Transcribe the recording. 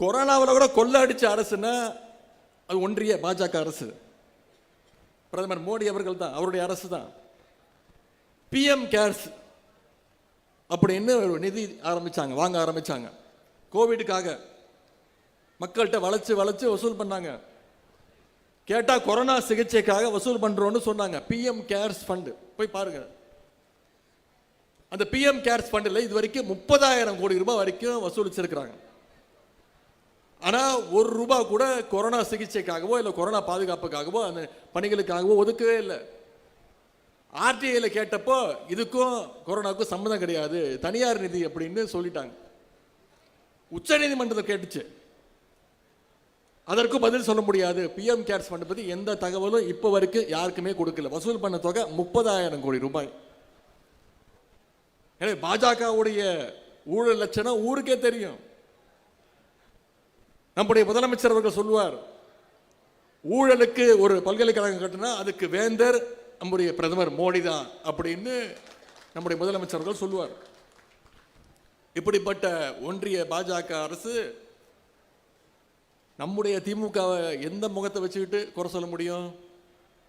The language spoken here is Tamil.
கொரோனாவில் கூட கொள்ள அடித்த அரசுன்னா அது ஒன்றிய பாஜக அரசு. பிரதமர் மோடி அவர்கள் தான் அவருடைய அரசு தான். பிஎம் கேர்ஸ் அப்படின்னு ஒரு நிதி ஆரம்பிச்சாங்க வாங்க ஆரம்பித்தாங்க கோவிடுக்காக மக்கள்கிட்ட வளைச்சு வளைச்சு வசூல் பண்ணாங்க. கேட்டால் கொரோனா சிகிச்சைக்காக வசூல் பண்ணுறோன்னு சொன்னாங்க. பிஎம் கேர்ஸ் ஃபண்டு போய் பாருங்க. அந்த பிஎம் கேர்ஸ் ஃபண்டில் இது வரைக்கும் முப்பதாயிரம் கோடி ரூபாய் வரைக்கும் வசூலிச்சிருக்கிறாங்க. ஆனால் ஒரு ரூபா கூட கொரோனா சிகிச்சைக்காகவோ இல்லை கொரோனா பாதுகாப்புக்காகவோ அந்த பணிகளுக்காகவோ ஒதுக்கவே இல்லை. ஆர்டிஐயில் கேட்டப்போ இதுக்கும் கொரோனாவுக்கும் சம்மந்தம் கிடையாது. தனியார் நிதி அப்படின்னு சொல்லிட்டாங்க. உச்சநீதிமன்றத்தை கேட்டுச்சு. அதற்கும் பதில் சொல்ல முடியாது. பிஎம் கேர்ஸ் ஃபண்ட் பற்றி எந்த தகவலும் இப்போ வரைக்கும் யாருக்குமே கொடுக்கல. வசூல் பண்ண தொகை முப்பதாயிரம் கோடி ரூபாய். எனவே பாஜகவுடைய ஊழல் லட்சணம் ஊருக்கே தெரியும். நம்முடைய முதலமைச்சர் அவர்கள் சொல்லுவார் ஊழலுக்கு ஒரு பல்கலைக்கழகம் கட்டினா அதுக்கு வேந்தர் நம்முடைய பிரதமர் மோடி தான் அப்படின்னு நம்முடைய முதலமைச்சர் அவர்கள் சொல்லுவார். இப்படிப்பட்ட ஒன்றிய பாஜக அரசு நம்முடைய திமுகவை எந்த முகத்தை வச்சுக்கிட்டு குறை சொல்ல முடியும்?